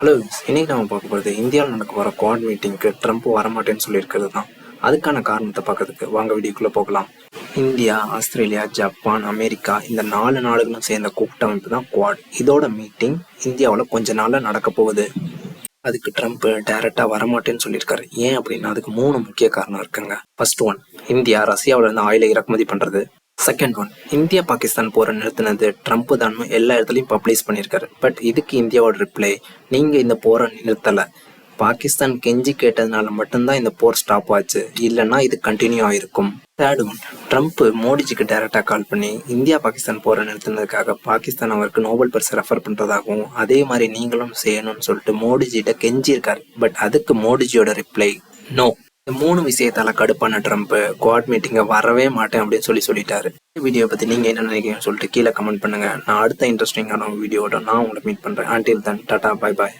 Hello இன்னைக்கு நம்ம பார்க்க போகிறது இந்தியாவில் நடக்க போகிற குவாட் மீட்டிங்க்கு ட்ரம்ப் வரமாட்டேன்னு சொல்லியிருக்கிறது தான். அதுக்கான காரணத்தை பார்க்கறதுக்கு வாங்க வீடியோக்குள்ளே போகலாம். இந்தியா ஆஸ்திரேலியா ஜப்பான் அமெரிக்கா இந்த நாலு நாடுகளும் சேர்ந்த கூட்டமைப்பு தான் குவாட் இதோட மீட்டிங் இந்தியாவில் கொஞ்ச நாளில் நடக்க போகுது. அதுக்கு ட்ரம்ப் டைரக்டாக வரமாட்டேன்னு சொல்லியிருக்காரு. ஏன் அப்படின்னா அதுக்கு மூணு முக்கிய காரணம் இருக்குங்க. ஃபர்ஸ்ட் ஒன் இந்தியா ரஷ்யாவிலேருந்து ஆயிலை இறக்குமதி பண்ணுறது செகண்ட் ஒன் இந்தியா பாகிஸ்தான் போரை நிறுத்தினது ட்ரம்ப் தான். எல்லா இடத்துலையும் பப்ளிஷ் பண்ணியிருக்காரு. பட் இதுக்கு இந்தியாவோட ரிப்ளை நீங்கள் இந்த போரை நிறுத்தலை. பாகிஸ்தான் கெஞ்சி கேட்டதுனால மட்டும்தான் இந்த போர் ஸ்டாப் ஆச்சு. இல்லைன்னா இது கண்டினியூ ஆயிருக்கும். தேர்ட் ஒன் ட்ரம்ப் மோடிஜிக்கு டைரக்டாக கால் பண்ணி இந்தியா பாகிஸ்தான் போரை நிறுத்தினதுக்காக பாகிஸ்தான் அவருக்கு நோபல் பரிசு ரெஃபர் பண்ணுறதாகவும் அதே மாதிரி நீங்களும் செய்யணும்னு சொல்லிட்டு மோடிஜிட்ட கெஞ்சியிருக்காரு. பட் அதுக்கு மோடிஜியோட ரிப்ளை நோ மூணு விஷயத்தால கடுப்பான ட்ரம்ப் குவாட் மீட்டிங்க வரவே மாட்டேன் அப்படின்னு சொல்லி சொல்லிட்டாரு. வீடியோ பத்தி நீங்க என்ன நினைக்கிறீங்கன்னு சொல்லிட்டு கீழே கமெண்ட் பண்ணுங்க. நான் அடுத்த இன்ட்ரெஸ்டிங்கான வீடியோட நான் உங்களை மீட் பண்றேன். ஆண்டில் தன் டாடா பாய் பாய்